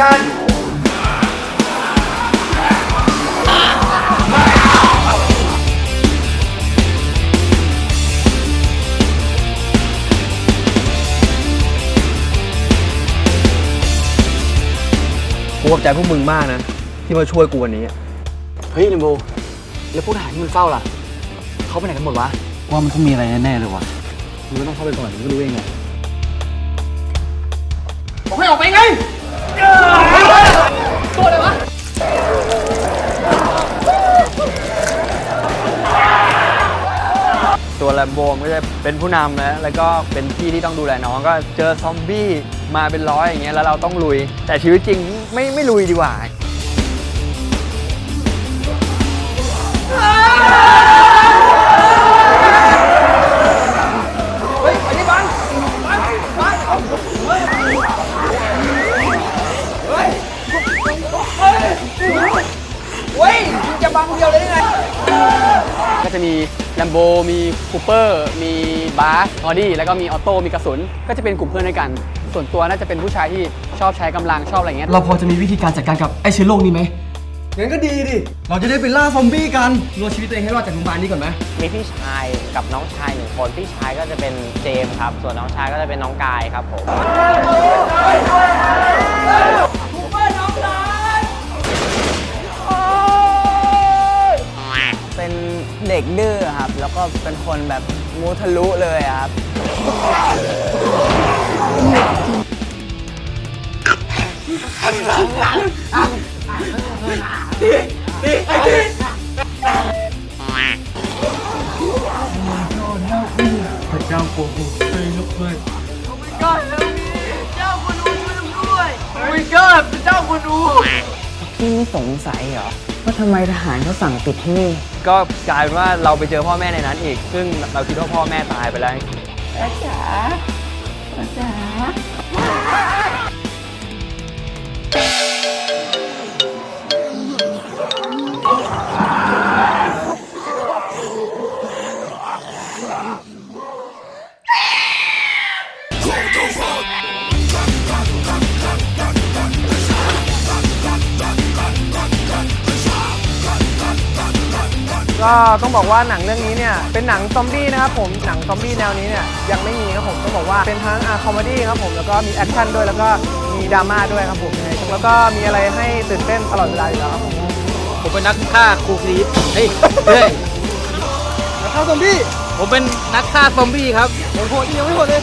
ชั่นกูขอบใจพวกมึงมากนะ ที่มาช่วยกูวันนี้ เฮ้ยเลมโบแล้วพวกทหารที่มันเฝ้าล่ะ เขาไปไหนกันหมดวะ ว่ามันต้องมีอะไรแน่ๆเลยวะมึงก็ต้องเข้าไปก่อนมึงก็รู้เองแห ละตัวแลมโบมก็จะเป็นผู้นำนะแล้วก็เป็นพี่ที่ต้องดูแลน้องก็เจอซอมบี้มาเป็นร้อยอย่างเงี้ยแล้วเราต้องลุย แต่ชีวิตจริงไม่ไม่ลุยดีกว่า ก็จะมีแลมโบมีคูเปอร์มีบาสออดี้แล้วก็มีออโต้มีกระสุน ก็จะเป็นกลุ่มเพื่อนด้วยกัน ส่วนตัวน่าจะเป็นผู้ชายที่ชอบใช้กำลังชอบอะไรเงี้ยเราพอจะมีวิธีการจัดการกับไอ้เชื้อโรคนี้ไหมงั้นก็ดีดิ เราจะได้ไปล่าซอมบี้กันรอดชีวิตตัวเองให้รอดจากโรงพยาบาลนี้ก่อนไหมมีพี่ชายกับน้องชายหนึ่งคน พี่ชายก็จะเป็นเจมส์ครับ ส่วนน้องชายก็จะเป็นน้องกายครับผม เเด็กดื้อครับ แล้วก็เป็นคนแบบมูทะลุเลยอะครับ พี่ไม่สงสัยเหรอ ว่าทำไมทหารเขาสั่งปิดที่นี่ ก็กลายเป็นว่าเราไปเจอพ่อแม่ในนั้นอีก ซึ่งเราคิดว่าพ่อแม่ตายไปแล้ว ก็ต้องบอกว่าหนังเรื่องนี้เนี่ยเป็นหนังซอมบี้นะครับผมหนังซอมบี้แนวนี้เนี่ยยังไม่มีครับผมต้องบอกว่าเป็นทั้งอาคอมเมดี้ครับผมแล้วก็มีแอคชั่นด้วยแล้วก็มีดราม่าด้วยครับผมแล้วก็มีอะไรให้ตื่นเต้นตลอดเวลาอยู่แล้วครับผมผมเป็นนักฆ่าครูกรีดเฮ้ยเฮ้ยแล้วเข้าซอมบี้ผมเป็นนักฆ่าซอมบี้ครับโหดที่ยังไม่หมดเลย